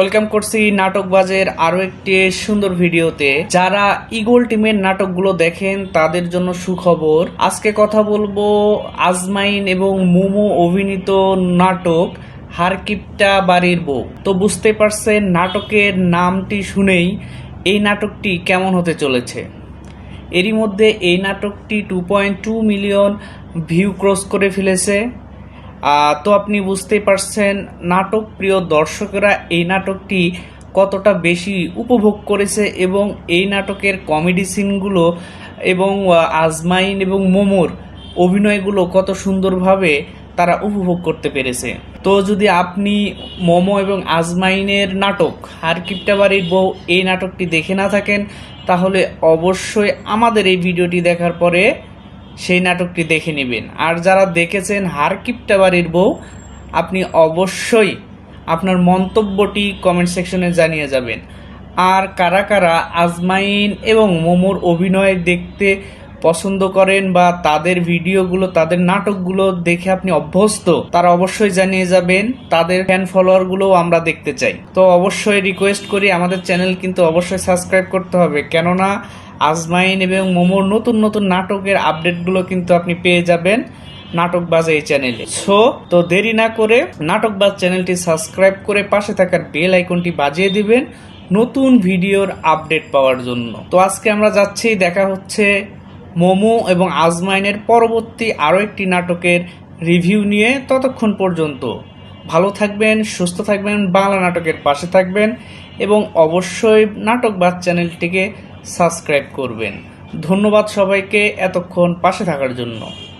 Welcome করছি নাটকবাজের আরও একটি সুন্দর ভিডিওতে। যারা ইগল টিমের নাটকগুলো দেখেন, তাদের জন্য সুখবর। আজকে কথা বলব আজমাইন এবং মোমো অভিনীত নাটক হারকিপটা বাড়ির বউ। তো বুঝতে পারছেন, নাটকের নামটি শুনেই এই নাটকটি কেমন হতে চলেছে। এরই মধ্যে এই নাটকটি two point two million view cross করে ফেলেছে। তো আপনি বুঝতেই পারছেন, নাটক প্রিয় দর্শকেরা, এই নাটকটি কতটা বেশি উপভোগ করেছে এবং এই নাটকের কমেডি সিনগুলো এবং আজমাইন এবং মোমোর অভিনয়গুলো কত সুন্দরভাবে তারা উপভোগ করতে পেরেছে। তো যদি আপনি মোমো এবং আজমাইনের নাটক হারকিপটা বাড়ির বউ এই নাটকটি দেখে না থাকেন, তাহলে অবশ্যই আমাদের এই ভিডিওটি দেখার পরে সেই নাটকটি দেখে নেবেন। আর যারা দেখেছেন হারকিপটা বাড়ির বউ, আপনি অবশ্যই আপনার মন্তব্যটি কমেন্ট সেকশনে জানিয়ে যাবেন। আর কারা কারা আজমাইন এবং মোমোর অভিনয় দেখতে পছন্দ করেন বা তাদের ভিডিওগুলো, তাদের নাটকগুলো দেখে আপনি অভ্যস্ত, তারা অবশ্যই জানিয়ে যাবেন। তাদের ফ্যান ফলোয়ারগুলোও আমরা দেখতে চাই। তো অবশ্যই রিকোয়েস্ট করি, আমাদের চ্যানেল কিন্তু অবশ্যই সাবস্ক্রাইব করতে হবে। কেননা আজমাইন এবং মোমোর নতুন নতুন নাটকের আপডেটগুলো কিন্তু আপনি পেয়ে যাবেন নাটকবাজ এই চ্যানেলে। সো, তো দেরি না করে নাটক নাটকবাজ চ্যানেলটি সাবস্ক্রাইব করে পাশে থাকার বেল আইকনটি বাজিয়ে দিবেন নতুন ভিডিওর আপডেট পাওয়ার জন্য। তো আজকে আমরা যাচ্ছি, দেখা হচ্ছে মোমো এবং আজমাইনের পরবর্তী আরও একটি নাটকের রিভিউ নিয়ে ততক্ষণ পর্যন্ত। ভালো থাকবেন, সুস্থ থাকবেন, বাংলা নাটকের পাশে থাকবেন এবং অবশ্যই নাটকবাদ চ্যানেলটিকে সাবস্ক্রাইব করবেন। ধন্যবাদ সবাইকে এতক্ষণ পাশে থাকার জন্য।